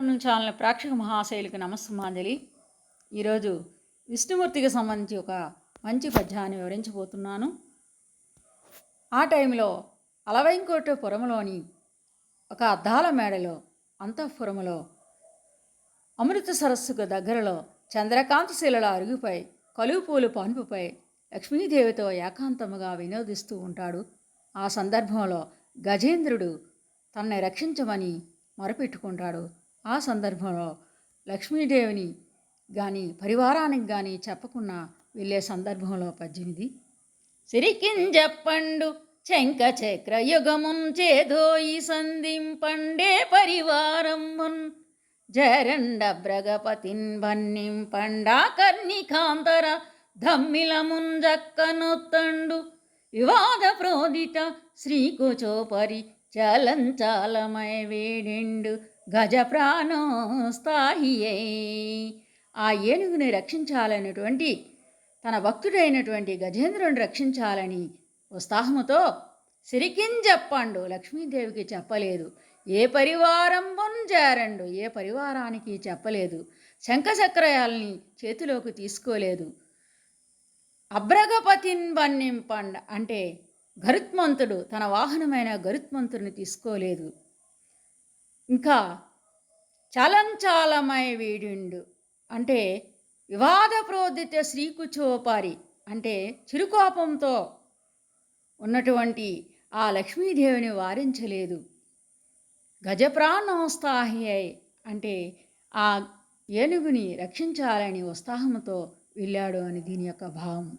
Channel ప్రేక్షక మహాశైలికి నమస్సుమాంజలి. ఈరోజు విష్ణుమూర్తికి సంబంధించి ఒక మంచి పద్యాన్ని వివరించబోతున్నాను. ఆ టైంలో అలవైంకోటపురంలోని ఒక అద్దాల మేడలో అంతఃపురములో అమృత సరస్సుకు దగ్గరలో చంద్రకాంత శిలల అరుగుపై కలువుపూలు పాన్పుపై లక్ష్మీదేవితో ఏకాంతముగా వినోదిస్తూ ఉంటాడు. ఆ సందర్భంలో గజేంద్రుడు తనని రక్షించమని మొరపెట్టుకుంటాడు. ఆ సందర్భంలో లక్ష్మీదేవిని కానీ పరివారానికి కానీ చెప్పకుండా వెళ్ళే సందర్భంలో పద్దెనిమిది. సిరికింజప్పండు చెంక చక్ర యుగమున్ చేదోయి సంధింపండే పరివారమున్ జరండ బ్రగపతిన్ భన్నింపండా కర్ణికాంతర ధమ్మిలమున్ జక్కనొత్తండు వివాద ప్రోదిత శ్రీకుచోపరి చలంచాలమై వేడిండు గజ ప్రాణోస్తాహియే ఆ ఏనుగుని రక్షించాలనేటువంటి తన భక్తుడైనటువంటి గజేంద్రుని రక్షించాలని ఉత్సాహముతో సిరికిం చెప్పండు లక్ష్మీదేవికి చెప్పలేదు. ఏ పరివారం పొంజారండు ఏ పరివారానికి చెప్పలేదు. శంఖచక్రయాల్ని చేతిలోకి తీసుకోలేదు. అబ్రగపతిన్ బన్నింపండ్ అంటే గరుత్మంతుడు తన వాహనమైన గరుత్మంతుడిని తీసుకోలేదు. ఇంకా చలంచాలమై వీడిండు. అంటే వివాద ప్రోదిత శ్రీకుచోపారి అంటే చిరుకోపంతో ఉన్నటువంటి ఆ లక్ష్మీదేవిని వారించలేదు. గజప్రాణోత్సాహి అంటే ఆ ఏనుగుని రక్షించాలని ఉత్సాహంతో వెళ్ళాడు అని దీని యొక్క భావం.